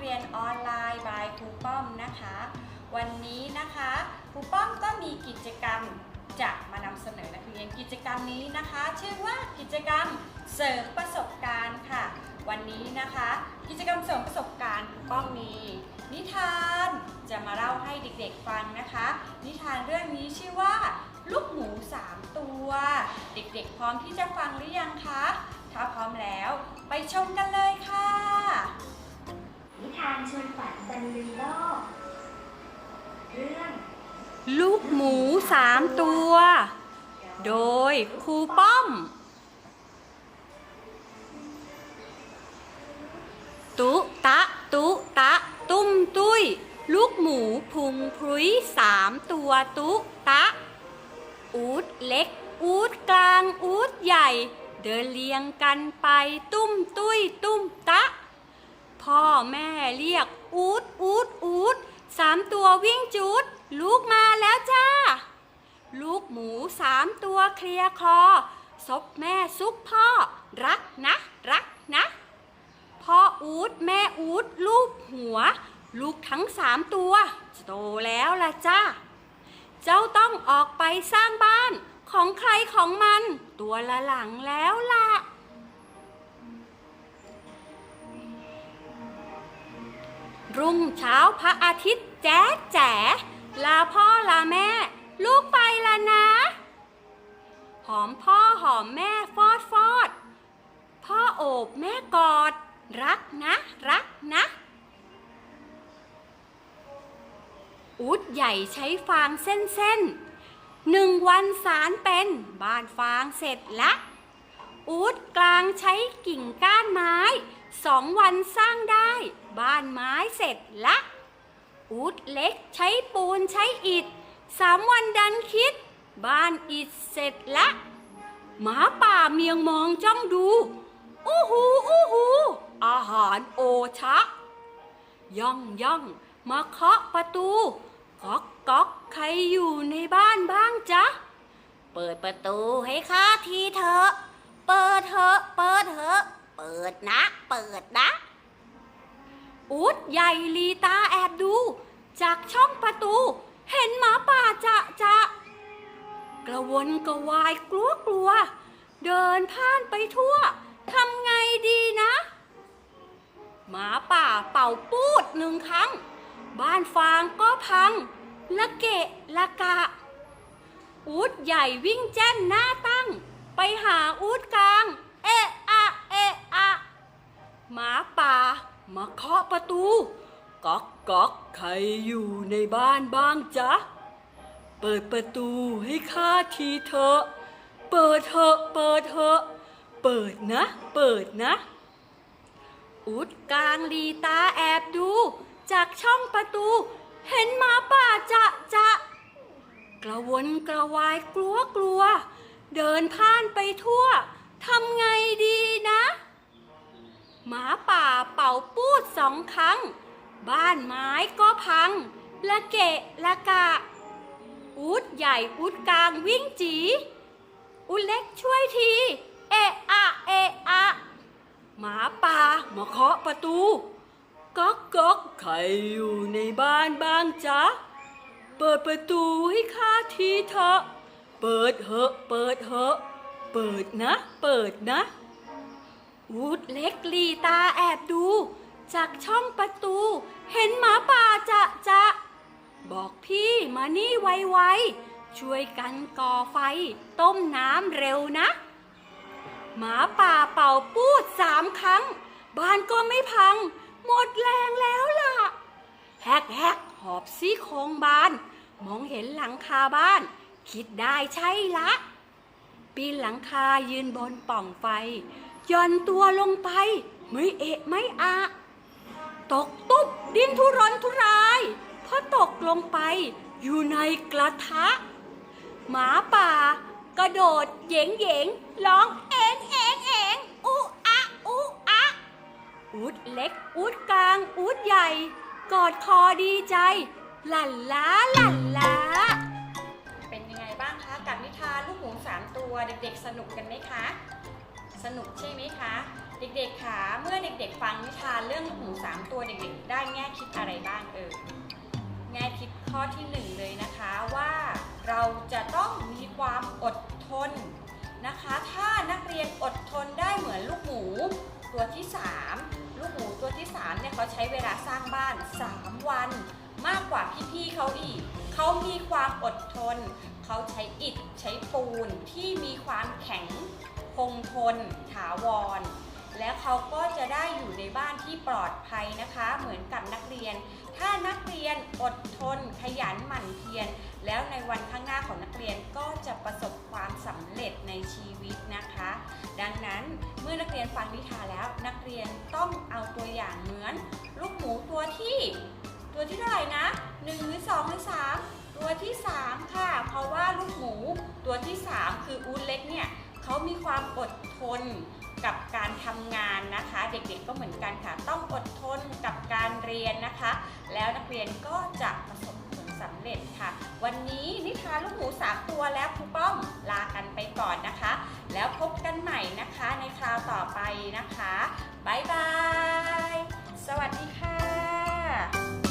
เรียนออนไลน์ by ผู้ป้อมนะคะ วันนี้นะคะครูป้อมก็มีกิจกรรมจะมานำเสนอนักเรียนกิจกรรมนี้นะคะ ชื่อว่ากิจกรรมเสริมประสบการณ์ค่ะ วันนี้นะคะ กิจกรรมเสริมประสบการณ์ครูป้อมมี นิทานจะมาเล่าให้เด็กๆฟังนะคะ นิทานเรื่องนี้ชื่อว่า ลูกหมูสามตัว เด็กๆ พร้อมที่จะฟังหรือยังคะถ้าพร้อมแล้วไปชมกันเลยค่ะ นิทานชวนฝันตะลุยโลก เรื่องลูกหมูสามตัว โดยครูป้อม ตุตะตุตะ ตุ้มตุ้ย ลูกหมูพุงพรุยสามตัวตุตะ อูดเล็ก อูดกลาง อูดใหญ่ เดินเลียงกันไปตุ้มตุ้ย ตุ้มตะ พ่อแม่เรียก อูดอูดอูดสามตัววิ่งจูด ลูกมาแล้วจ้า ลูกหมูสามตัวเคลียร์คอซบแม่ซุกพ่อ รักนะ รักนะ พ่ออูดแม่อูดลูกหัว ลูกทั้งสามตัวโตแล้วล่ะจ้า เจ้าต้องออกไปสร้างบ้านของใครของมัน ตัวละหลังแล้วล่ะ รุ่งเช้าพระอาทิตย์แจ๊ดแจ๋ลาพ่อลาแม่ ลูกไปละนะ หอมพ่อหอมแม่ฟอดฟอด พ่อโอบแม่กอด รักนะ รักนะอูดใหญ่ใช้ฟางเส้นเส้นหนึ่งวันสารเป็นบ้านฟางเสร็จละ อูดกลางใช้กิ่งก้านไม้ สองวันสร้างได้ บ้านไม้เสร็จละ อูดเล็กใช้ปูนใช้อิฐสามวันดันคิด บ้านอิฐเสร็จละ หมาป่าเมียงมองจ้องดู อู้หูอู้หู อาหารโอชะ ย่องย่องมาเคาะประตูก๊อกก๊อกใครอยู่ในบ้านบ้างจ๊ะ เปิดประตูให้ข้าทีเถอะ เปิดเถอะ เปิดเถอะ เปิดนะ เปิดนะ อูดใหญ่ลีตาแอบดู จากช่องประตู เห็นหมาป่าจะจะกระวนกระวายกลัวกลัว เดินผ่านไปทั่วทำไงดีนะ หมาป่าเป่าปูดหนึ่งครั้ง บ้านฟางก็พังละเกะละกะ อูดใหญ่วิ่งแจ้นหน้าตั้ง ไปหาอูดกลาง เอะอะเอะอะ หมาป่า มาเคาะประตูก๊อกก๊อกใครอยู่ในบ้านบ้างจ๊ะ เปิดประตูให้ข้าทีเถอะเปิดเถอะเปิดเถอะเปิดนะ เปิดนะ อุดกลางลีตาแอบดู จากช่องประตู เห็นหมาป่าจะจะกระวนกระวายกลัวกลัว เดินผ่านไปทั่วทำไงดีนะ หมาป่าเป่าปูดสองครั้ง บ้านไม้ก็พัง ละเกะละกะอูดใหญ่อูดกลางวิ่งจีอูดเล็กช่วยที เอะอะเอะอะหมาป่ามาเคาะประตูก๊อกก๊อกใครอยู่ในบ้านบ้างจ๊ะ เปิดประตูให้ข้าทีเถอะ เปิดเหอะ เปิดเหอะ เปิดนะ เปิดนะ อูดเล็กลีตาแอบดู จากช่องประตู เห็นหมาป่าจะจะ บอกพี่มานี่ไวๆ ช่วยกันก่อไฟ ต้มน้ำเร็วนะ หมาป่าเป่าปูดสามครั้ง บ้านก็ไม่พัง หมดแรงแล้วล่ะ แฮกแฮกหอบซี่โครงบาน มองเห็นหลังคาบ้าน คิดได้ใช่ละ ปีนหลังคายืนบนป่องไฟ ย่อนตัวลงไป ไม่เอะไม่อะ ตกตุ๊บดิ้นทุรนทุรายเพราะตกลงไปอยู่ในกระทะ หมาป่ากระโดดเหยงเหยงร้องเองเองเองอุอะอุอะอูดเล็กอูดกลางอูดใหญ่ กอดคอดีใจหลั่นล้าหลั่นล้า เป็นยังไงบ้างคะกับนิทานลูกหมูสามตัวเด็กๆสนุกกันไหมคะ สนุกใช่ไหมคะ เด็กๆคะเมื่อเด็กๆ ฟังนิทานเรื่องลูกหมูสามตัวเด็กๆ ได้แง่คิดอะไรบ้างเอ่ยแง่คิดข้อที่หนึ่งเลยนะคะว่าเราจะต้องมีความอดทนนะคะ ถ้านักเรียนอดทนได้เหมือนลูกหมูตัวที่ 3 ลูกหมูตัวที่3เนี่ยเขาใช้เวลาสร้างบ้าน 3 วัน มากกว่าพี่ๆเขาอีกเขามีความอดทน เขาใช้อิฐใช้ปูนที่มีความแข็ง คงทนถาวร แล้วเขาก็จะได้อยู่ในบ้านที่ปลอดภัยนะคะ เหมือนกับนักเรียน ถ้านักเรียนอดทน ขยันหมั่นเพียรแล้วในวันข้างหน้าของนักเรียนก็จะประสบความสำเร็จในชีวิตนะคะ ดังนั้นเมื่อนักเรียนฟังนิทานแล้ว นักเรียนต้องเอาตัวอย่างเหมือน ลูกหมูตัวที่ ตัวที่เท่าไหร่นะ1หรือ2หรือ3ตัวที่ 3 ค่ะ เพราะว่าลูกหมูตัวที่ 3 คืออูดเล็ก เขามีความอดทนกับการทำงานนะคะ เด็กๆก็เหมือนกันค่ะ ต้องอดทนกับการเรียนนะคะ แล้วนักเรียนก็จะประสบผลสำเร็จค่ะ วันนี้นิทานลูกหมูสามตัวแล้วครูป้อมลากันไปก่อนนะคะ แล้วพบกันใหม่นะคะในคราวต่อไปนะคะบ๊ายบาย สวัสดีค่ะ